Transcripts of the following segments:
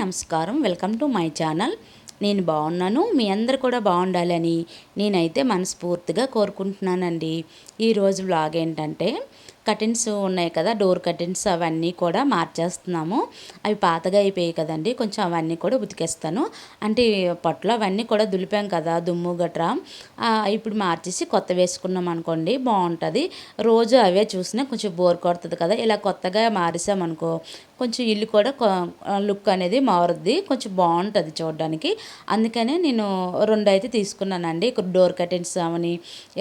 నమస్కారం. Welcome to my channel. నేను బాగున్నాను. మీ అందరు కూడా బాగుండాలని నేనైతే మనస్ఫూర్తిగా కోరుకుంటున్నానండి. ఈరోజు వ్లాగ్ ఏంటంటే కటిన్స్ ఉన్నాయి కదా డోర్ కటిన్స్ అవన్నీ కూడా మార్చేస్తున్నాము. అవి పాతగా అయిపోయాయి కదండి కొంచెం అవన్నీ కూడా ఉతికేస్తాను. అంటే పట్లు అవన్నీ కూడా దులిపాం కదా దుమ్ము గట్రా. ఇప్పుడు మార్చేసి కొత్త వేసుకున్నాం అనుకోండి బాగుంటుంది. రోజు అవే చూసినా కొంచెం బోర్ కొడుతుంది కదా ఇలా కొత్తగా మారేసామనుకో కొంచెం ఇల్లు కూడా లుక్ అనేది మారుద్ది కొంచెం బాగుంటుంది చూడడానికి. అందుకనే నేను రెండు అయితే తీసుకున్నానండి డోర్ కర్టెన్స్ అవని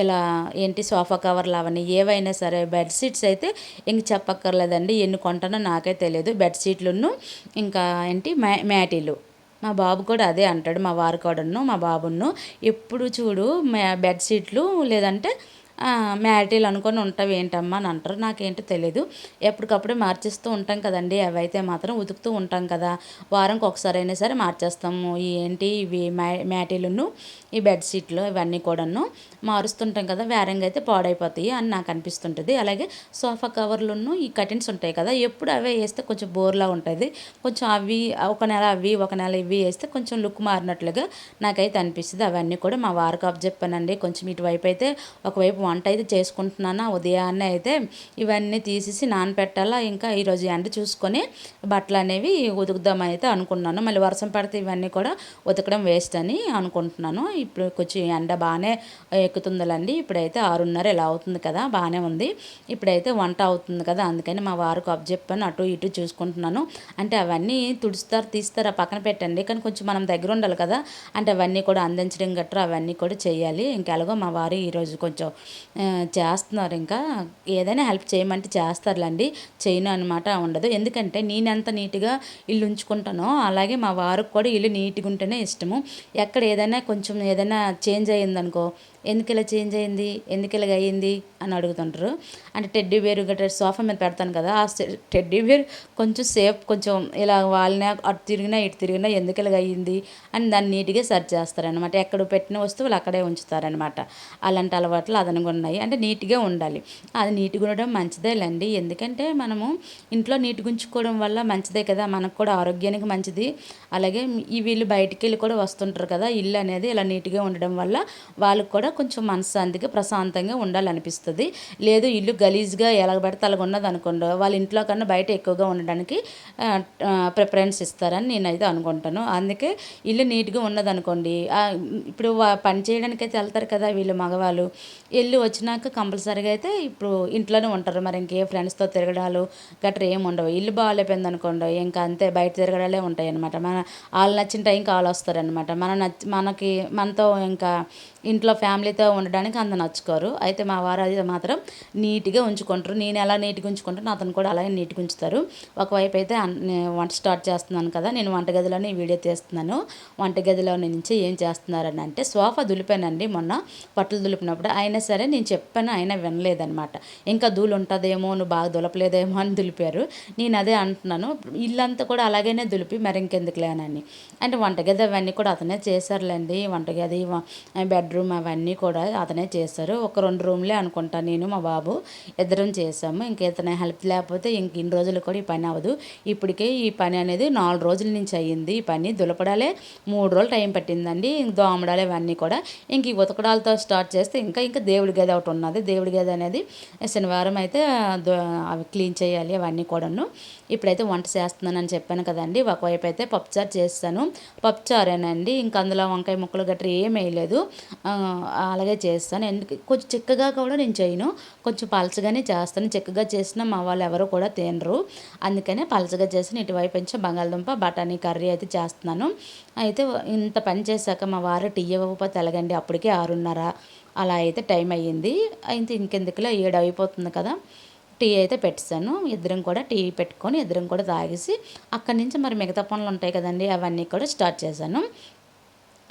ఇలా ఏంటి సోఫా కవర్లు అవని ఏవైనా సరే బెడ్షీట్స్ అయితే ఇంక చెప్పక్కర్లేదండి. ఎన్ని కొంటానో నాకే తెలియదు. బెడ్షీట్లును ఇంకా ఏంటి? మ్యా మ్యాటీలు. మా బాబు కూడా అదే అంటాడు. మా వారు కూడాను మా బాబును ఎప్పుడు చూడు బెడ్షీట్లు లేదంటే మ్యారిటీలు అనుకొని ఉంటావు ఏంటమ్మా అని అంటారు. నాకేంటో తెలియదు ఎప్పటికప్పుడు మార్చేస్తూ ఉంటాం కదండి. అవైతే మాత్రం ఉతుకుతూ ఉంటాం కదా. వారంకి ఒకసారి అయినా సరే మార్చేస్తాము. ఏంటి? ఇవి మ్యా మ్యాటీలును ఈ బెడ్షీట్లు ఇవన్నీ కూడాను మారుస్తుంటాం కదా. వేరంగా అయితే పాడైపోతాయి అని నాకు అనిపిస్తుంటుంది. అలాగే సోఫా కవర్లును ఈ కటిన్స్ ఉంటాయి కదా. ఎప్పుడు అవే వేస్తే కొంచెం బోర్లా ఉంటుంది. కొంచెం అవి ఒక నెల అవి ఒక నెల ఇవి వేస్తే కొంచెం లుక్ మారినట్లుగా నాకైతే అనిపిస్తుంది. అవన్నీ కూడా మా వారికి అప్ చెప్పానండి. కొంచెం ఇటువైపు అయితే ఒకవైపు వంట అయితే చేసుకుంటున్నాను. ఉదయాన్నే అయితే ఇవన్నీ తీసేసి నానపెట్టాలా ఇంకా ఈరోజు ఎండ చూసుకొని బట్టలు అనేవి ఉతుకుదామని అయితే అనుకున్నాను. మళ్ళీ వర్షం పడితే ఇవన్నీ కూడా ఉతకడం వేస్ట్ అని అనుకుంటున్నాను. ఇప్పుడు కొంచెం ఎండ బాగానే ఎక్కుతుందిలండి. ఇప్పుడైతే ఆరున్నర ఇలా అవుతుంది కదా బాగానే ఉంది. ఇప్పుడైతే వంట అవుతుంది కదా అందుకని మా వారికి అప్ చెప్పాను అటు ఇటు చూసుకుంటున్నాను. అంటే అవన్నీ తుడుస్తారు తీస్తారు పక్కన పెట్టండి. కానీ కొంచెం మనం దగ్గర ఉండాలి కదా అంటే అవన్నీ కూడా అందించడం గట్రా అవన్నీ కూడా చేయాలి. ఇంకెలాగో మా వారు ఈరోజు కొంచెం చేస్తున్నారు ఇంకా. ఏదైనా హెల్ప్ చేయమంటే చేస్తారులేండి. చేయను అనమాట ఉండదు. ఎందుకంటే నేను ఎంత నీట్గా ఇల్లు ఉంచుకుంటానో అలాగే మా వారికి కూడా ఇల్లు నీట్గా ఉంటేనే ఇష్టము. ఎక్కడ ఏదైనా కొంచెం ఏదైనా చేంజ్ అయ్యిందనుకో ఎందుకు ఇలా చేంజ్ అయింది? ఎందుకు ఇలాగ అయ్యింది? అని అడుగుతుంటారు. అంటే టెడ్డీ బేర్ గట్రా సోఫా మీద పెడతాను కదా ఆ టెడ్డీ బేర్ కొంచెం సేఫ్ కొంచెం ఇలా వాలినా అటు తిరిగినా ఇటు తిరిగినా ఎందుకు ఇలాగ అయ్యింది? అని దాన్ని నీట్గా సెర్చ్ చేస్తారనమాట ఎక్కడ పెట్టిన వస్తువులు అక్కడే ఉంచుతారనమాట అలాంటి అలవాట్లు అదనంగా ఉన్నాయి. అంటే నీట్గా ఉండాలి. అది నీట్గా ఉండడం మంచిదేలేండి ఎందుకంటే మనము ఇంట్లో నీట్గా ఉంచుకోవడం వల్ల మంచిదే కదా. మనకు కూడా ఆరోగ్యానికి మంచిది. అలాగే ఈ వీళ్ళు బయటికి వెళ్ళి కూడా వస్తుంటారు కదా ఇల్లు అనేది ఇలా నీట్గా ఉండడం వల్ల వాళ్ళకు కూడా కొంచెం మనశ్శాంతిగా ప్రశాంతంగా ఉండాలనిపిస్తుంది. లేదు ఇల్లు గలీజ్గా ఎలా పడితే అలాగ ఉన్నది అనుకోండి వాళ్ళ ఇంట్లో కన్నా బయట ఎక్కువగా ఉండడానికి ప్రిఫరెన్స్ ఇస్తారని నేనైతే అనుకుంటాను. అందుకే ఇల్లు నీట్గా ఉన్నదనుకోండి ఇప్పుడు పని చేయడానికి అయితే వెళ్తారు కదా వీళ్ళు మగవాళ్ళు. వెళ్ళి వచ్చినాక కంపల్సరీగా అయితే ఇప్పుడు ఇంట్లోనే ఉంటారు. మరి ఇంకే ఫ్రెండ్స్తో తిరగడాలు గట్రా ఏమి ఉండవు. ఇల్లు బాగాలేపోయింది అనుకోండి ఇంకా అంతే బయట తిరగడాలే ఉంటాయి అనమాట మన వాళ్ళు నచ్చిన టైంకి వాళ్ళు వస్తారనమాట మన నచ్చి మనకి మనతో ఇంకా ఇంట్లో ఫ్యామిలీతో ఉండడానికి అంత నచ్చుకోరు. అయితే మా వారు అది మాత్రం నీట్గా ఉంచుకుంటారు. నేను ఎలా నీట్గా ఉంచుకుంటానో అతను కూడా అలాగే నీట్గా ఉంచుతారు. ఒకవైపు అయితే వంట స్టార్ట్ చేస్తున్నాను కదా నేను వంటగదిలోనే వీడియో తీస్తున్నాను. వంటగదిలో నుంచి ఏం చేస్తున్నారని అంటే సోఫా దులిపానండి మొన్న పట్టులు దులిపినప్పుడు. అయినా సరే నేను చెప్పాను అయినా వినలేదనమాట ఇంకా దూలు ఉంటుందేమో నువ్వు బాగా దులపలేదేమో అని దులిపారు. నేను అదే అంటున్నాను. ఇల్లంతా కూడా అలాగనే దులిపి మరి ఇంకెందుకులేనని అంటే వంటగది అవన్నీ కూడా అతనే చేశారులేండి. వంటగది బెడ్రూమ్ అవన్నీ కూడా అతనే చేశారు ఒక రెండు రూమ్లే అనుకుంటా నేను మా బాబు ఇద్దరం చేసాము. ఇంక ఇతనే హెల్ప్ లేకపోతే ఇంక ఇన్ని రోజులు కూడా ఈ పని అవ్వదు. ఇప్పటికే ఈ పని అనేది నాలుగు రోజుల నుంచి అయ్యింది. ఈ పని దులపడాలే మూడు రోజులు టైం పట్టిందండి. దోమడాలు ఇవన్నీ కూడా ఇంక ఈ ఉతకడాలతో స్టార్ట్ చేస్తే ఇంకా ఇంకా దేవుడి గది ఒకటి ఉన్నది. దేవుడి గది అనేది శనివారం అయితే అవి క్లీన్ చేయాలి అవన్నీ కూడాను. ఇప్పుడైతే వంట చేస్తున్నానని చెప్పాను కదండి. ఒకవైపు అయితే పప్పుచారు చేస్తాను. పప్పుచారేనండి. ఇంకా అందులో వంకాయ ముక్కలు గట్రా ఏం వేయలేదు. అలాగే చేస్తాను. ఎందుకు? కొంచెం చిక్కగా కూడా నేను చేయను. కొంచెం పలచగానే చేస్తాను. చిక్కగా చేసిన మా వాళ్ళు ఎవరు కూడా తినరు. అందుకనే పలచగా చేసిన ఇటువైపు నుంచి బంగాళదుంప బఠానీ కర్రీ అయితే చేస్తున్నాను. అయితే ఇంత పని చేశాక మా వారు టీ ఇవ్వకపోతే ఎలాగండి? అప్పటికే ఆరున్నర. అలా అయితే టైం అయ్యింది. అయితే ఇంకెందుకులో? ఏడు అయిపోతుంది కదా. టీ అయితే పెట్టాను ఇద్దరం కూడా టీ పెట్టుకొని ఇద్దరం కూడా తాగేసి అక్కడి నుంచి మరి మిగతా పనులు ఉంటాయి కదండి అవన్నీ కూడా స్టార్ట్ చేశాను.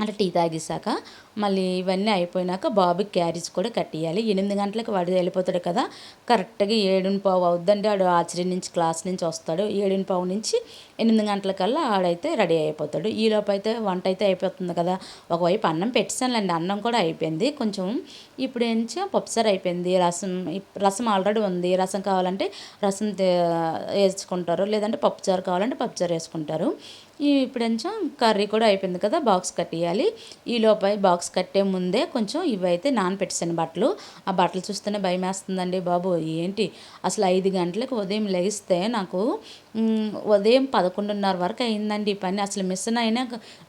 అంటే టీ తాగేసాక మళ్ళీ ఇవన్నీ అయిపోయినాక బాబుకి క్యారేజ్ కూడా కట్టియాలి. ఎనిమిది గంటలకు వాడు వెళ్ళిపోతాడు కదా. కరెక్ట్గా ఏడుని పావు అవుద్దండి. ఆడు ఆశ్చర్య నుంచి క్లాస్ నుంచి వస్తాడు. ఏడుని పావు నుంచి ఎనిమిది గంటలకల్లా ఆడైతే రెడీ అయిపోతాడు. ఈలోపు అయితే వంట అయితే అయిపోతుంది కదా. ఒకవైపు అన్నం పెట్టానులేండి అన్నం కూడా అయిపోయింది. కొంచెం ఇప్పుడు ఏంచో పప్పుసారి అయిపోయింది. రసం రసం ఆల్రెడీ ఉంది. రసం కావాలంటే రసం వేసుకుంటారు. లేదంటే పప్పుచారు కావాలంటే పప్పుచారు వేసుకుంటారు. ఈ ఇప్పుడు కొంచెం కర్రీ కూడా అయిపోయింది కదా బాక్స్ కట్టేయాలి. ఈ లోపల బాక్స్ కట్టే ముందే కొంచెం ఇవైతే నానపెట్టేసాను బట్టలు. ఆ బట్టలు చూస్తేనే భయం వేస్తుందండి బాబు. ఏంటి? అసలు ఐదు గంటలకు ఉదయం లెగిస్తే నాకు ఉదయం పదకొండున్నర వరకు అయిందండి ఈ పని. అసలు మిషన్ అయినా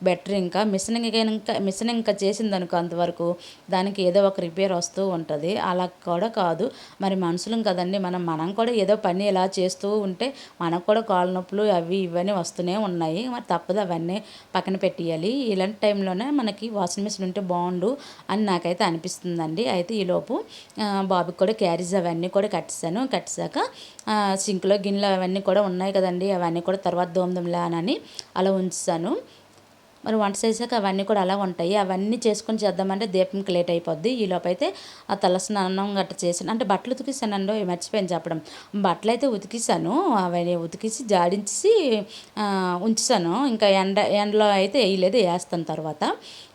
బెటర్ ఇంకా. మిషన్ ఇంకా మిషన్ ఇంకా చేసింది అనుకో అంతవరకు దానికి ఏదో ఒక రిపేర్ వస్తూ ఉంటుంది. అలా కూడా కాదు. మరి మనుషులం కదండి. మనం మనం కూడా ఏదో పని ఇలా చేస్తూ ఉంటే మనకు కూడా కాళ్ళ నొప్పులు అవి ఇవన్నీ వస్తూనే ఉన్నాయి. మరి తప్పదు అవన్నీ పక్కన పెట్టేయాలి. ఇలాంటి టైంలోనే మనకి వాషింగ్ మిషన్ ఉంటే బాగుండు అని నాకైతే అనిపిస్తుందండి. అయితే ఈలోపు బాబుకి కూడా క్యారీస్ అవన్నీ కూడా కట్టేసాను కట్టేసాక సింక్లో గిన్నెలు అవన్నీ కూడా ఉన్నాయి కదండి అవన్నీ కూడా తర్వాత దోమదంలా అని అలా ఉంచుతాను. మరి వంట చేసాక అవన్నీ కూడా అలా ఉంటాయి. అవన్నీ చేసుకొని చేద్దామంటే దీపంకి లేట్ అయిపోద్ది. ఈ లోపైతే ఆ తలస్నానం గట్టా గట్ట చేసాను అంటే బట్టలు ఉతికిస్తానండో మర్చిపోయాను చెప్పడం. బట్టలు అయితే ఉతికిసాను అవన్నీ ఉతికిసి జాడించి ఉంచుతాను ఇంకా ఎండ ఎండలో అయితే వేయలేదు వేస్తాను తర్వాత.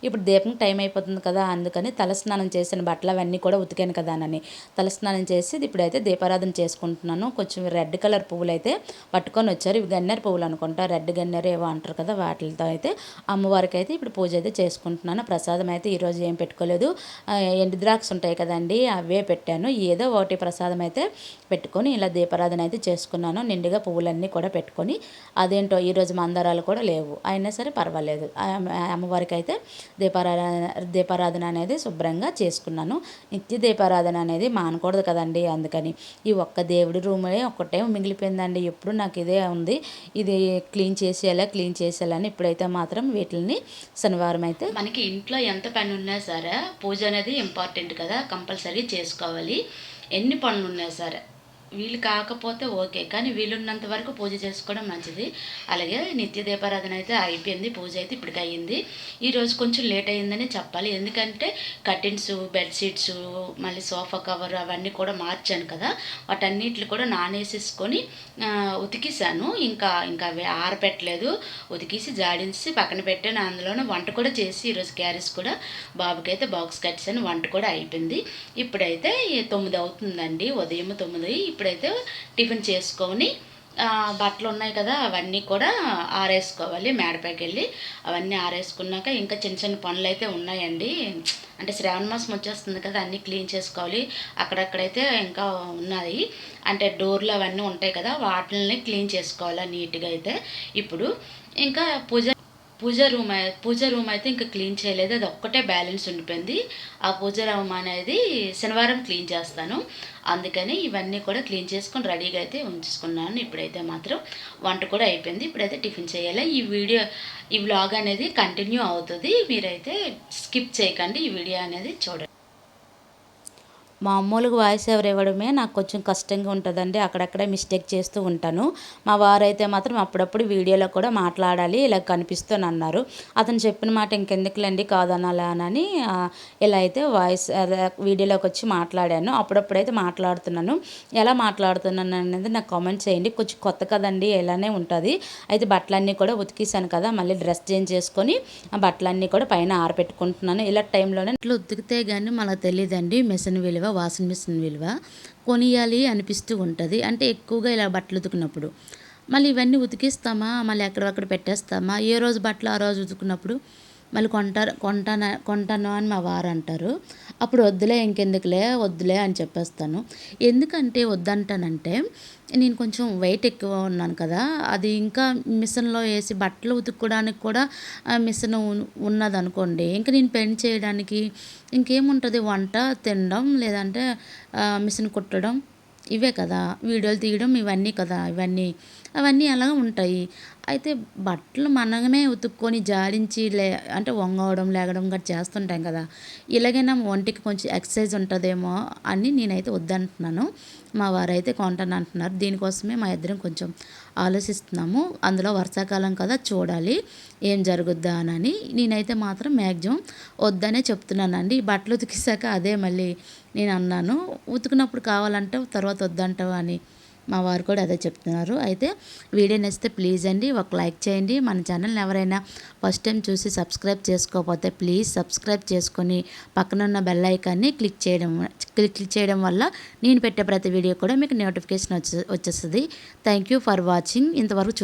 ఇప్పుడు దీపం టైం అయిపోతుంది కదా అందుకని తలస్నానం చేసిన బట్టలు అవన్నీ కూడా ఉతికాను కదా అని. తలస్నానం చేసి ఇప్పుడైతే దీపారాధన చేసుకుంటున్నాను. కొంచెం రెడ్ కలర్ పువ్వులు అయితే పట్టుకొని వచ్చారు. ఇవి గన్నేరు పువ్వులు అనుకుంటా. రెడ్ గన్నేరు ఏవో అంటారు కదా వాటితో అయితే అమ్మవారికి అయితే ఇప్పుడు పూజ అయితే చేసుకుంటున్నాను. ప్రసాదం అయితే ఈరోజు ఏం పెట్టుకోలేదు. ఎండు ద్రాక్ష ఉంటాయి కదండి అవే పెట్టాను. ఏదో ఒకటి ప్రసాదం అయితే పెట్టుకొని ఇలా దీపారాధన అయితే చేసుకున్నాను. నిండుగా పువ్వులన్నీ కూడా పెట్టుకొని అదేంటో ఈరోజు మందారాలు కూడా లేవు. అయినా సరే పర్వాలేదు. అమ్మవారికి అయితే దీపారాధన దీపారాధన అనేది శుభ్రంగా చేసుకున్నాను. నిత్య దీపారాధన అనేది మానకూడదు కదండి. అందుకని ఈ ఒక్క దేవుడి రూమే ఒక్కటే మిగిలిపోయిందండి. ఎప్పుడు నాకు ఇదే ఉంది. ఇది క్లీన్ చేసేయాలా క్లీన్ చేసేయాలని ఇప్పుడైతే మాత్రం వీటిని శనివారం అయితే మనకి ఇంట్లో ఎంత పని ఉన్నా సరే పూజ అనేది ఇంపార్టెంట్ కదా కంపల్సరీ చేసుకోవాలి. ఎన్ని పనులు ఉన్నా సరే. వీలు కాకపోతే ఓకే కానీ వీలున్నంత వరకు పూజ చేసుకోవడం మంచిది. అలాగే నిత్య దీపారాధన అయితే అయిపోయింది పూజ అయితే ఇప్పటికి అయ్యింది. ఈరోజు కొంచెం లేట్ అయ్యిందని చెప్పాలి. ఎందుకంటే కర్టెన్స్ బెడ్షీట్స్ మళ్ళీ సోఫా కవర్ అవన్నీ కూడా మార్చాను కదా. వాటన్నిటిని కూడా నానేసేసుకొని ఉతికిసాను ఉతికేసాను ఇంకా ఇంకా అవి ఆరపెట్టలేదు. ఉతికిసి జాడించి పక్కన పెట్టాను. అందులోనే వంట కూడా చేసి ఈరోజు క్యారీస్ కూడా బాబుకి అయితే బాక్స్ కట్టాను వంట కూడా అయిపోయింది. ఇప్పుడైతే తొమ్మిది అవుతుందండి. ఉదయం తొమ్మిది ఇప్పుడైతే టిఫిన్ చేసుకొని బట్టలు ఉన్నాయి కదా అవన్నీ కూడా ఆరేసుకోవాలి మేడపైకి వెళ్ళి అవన్నీ ఆరేసుకున్నాక ఇంకా చిన్న చిన్న పనులు అయితే ఉన్నాయండి. అంటే శ్రావణ మాసం వచ్చేస్తుంది కదా అన్నీ క్లీన్ చేసుకోవాలి. అక్కడక్కడైతే ఇంకా ఉన్నాయి. అంటే డోర్లు అవన్నీ ఉంటాయి కదా వాటిని క్లీన్ చేసుకోవాలి నీట్గా అయితే. ఇప్పుడు ఇంకా పూజ పూజ రూమ్ పూజ రూమ్ అయితే ఇంకా క్లీన్ చేయలేదు. అది ఒక్కటే బ్యాలెన్స్ ఉండిపోయింది. ఆ పూజ రూమ్ అనేది శనివారం క్లీన్ చేస్తాను. అందుకని ఇవన్నీ కూడా క్లీన్ చేసుకొని రెడీగా అయితే ఉంచుకున్నాను ఇప్పుడైతే మాత్రం వంట కూడా అయిపోయింది. ఇప్పుడైతే టిఫిన్ చేయాలి. ఈ వీడియో ఈ వ్లాగ్ అనేది కంటిన్యూ అవుతుంది. మీరైతే స్కిప్ చేయకండి. ఈ వీడియో అనేది చూడండి. మామూలుగా వాయిస్ ఎవరు ఇవ్వడమే నాకు కొంచెం కష్టంగా ఉంటుందండి. అక్కడక్కడే మిస్టేక్ చేస్తూ ఉంటాను. మా వారైతే మాత్రం అప్పుడప్పుడు వీడియోలో కూడా మాట్లాడాలి ఇలా కనిపిస్తూనే అన్నారు. అతను చెప్పిన మాట ఇంకెందుకులేండి కాదనాలా అని ఇలా అయితే వాయిస్ అదే వీడియోలోకి వచ్చి మాట్లాడాను. అప్పుడప్పుడైతే మాట్లాడుతున్నాను. ఎలా మాట్లాడుతున్నాను అనేది నాకు కామెంట్ చేయండి. కొంచెం కొత్త కదండి ఇలానే ఉంటుంది. అయితే బట్టలన్నీ కూడా ఉతికేసాను కదా మళ్ళీ డ్రెస్ చేంజ్ చేసుకొని ఆ బట్టలన్నీ కూడా పైన ఆరబెట్టుకుంటున్నాను ఇలా టైంలోనే ఇట్లా ఉతికితే కానీ మనకు తెలియదండి మిషన్ విలువ. వాషింగ్ మిషన్ విలువ కొనియాలి అనిపిస్తూ ఉంటుంది. అంటే ఎక్కువగా ఇలా బట్టలు ఉతికినప్పుడు మళ్ళీ ఇవన్నీ ఉతికిస్తామా? మళ్ళీ ఎక్కడక్కడ పెట్టేస్తామా? ఏ రోజు బట్టలు ఆ రోజు ఉతుకున్నప్పుడు? మళ్ళీ కొంటారు కొంటాను కొంటాను అని మా వారు అంటారు. అప్పుడు వద్దులే ఇంకెందుకులే వద్దులే అని చెప్పేస్తాను. ఎందుకంటే వద్దంటానంటే నేను కొంచెం వెయిట్ ఎక్కువ ఉన్నాను కదా అది ఇంకా మిషన్లో వేసి బట్టలు ఉతుక్కోవడానికి కూడా మిషన్ ఉన్నది అనుకోండి ఇంకా నేను పెన్ చేయడానికి ఇంకేముంటుంది? వంట తినడం లేదంటే మిషన్ కుట్టడం ఇవే కదా వీడియోలు తీయడం ఇవన్నీ కదా ఇవన్నీ అవన్నీ అలా ఉంటాయి. అయితే బట్టలు మనమే ఉతుక్కొని జాడించి లే అంటే వంగవడం లేగడం గట్రా చేస్తుంటాం కదా. ఇలాగైనా ఒంటికి కొంచెం ఎక్సర్సైజ్ ఉంటుందేమో అని నేనైతే వద్దంటున్నాను. మా వారైతే కొంటాను అంటున్నారు. దీనికోసమే మా ఇద్దరం కొంచెం ఆలోచిస్తున్నాము. అందులో వర్షాకాలం కదా చూడాలి ఏం జరుగుద్దా అని నేనైతే మాత్రం మ్యాక్సిమం వద్దనే చెప్తున్నానండి. బట్టలు ఉతికేసాక అదే మళ్ళీ నేను అన్నాను. ఉతికినప్పుడు కావాలంటే తర్వాత వద్దంటావు అని. మా వారు కూడా అదే చెప్తున్నారు. అయితే వీడియో నచ్చితే ప్లీజ్ అండి ఒక లైక్ చేయండి. మన ఛానల్ని ఎవరైనా ఫస్ట్ టైం చూసి సబ్స్క్రైబ్ చేసుకోకపోతే ప్లీజ్ సబ్స్క్రైబ్ చేసుకొని పక్కనున్న బెల్ ఐకాన్ని క్లిక్ చేయడం క్లిక్ చేయడం వల్ల నేను పెట్టే ప్రతి వీడియో కూడా మీకు నోటిఫికేషన్ వచ్చే వచ్చేస్తుంది. థ్యాంక్ యూ ఫర్ వాచింగ్ ఇంతవరకు చూ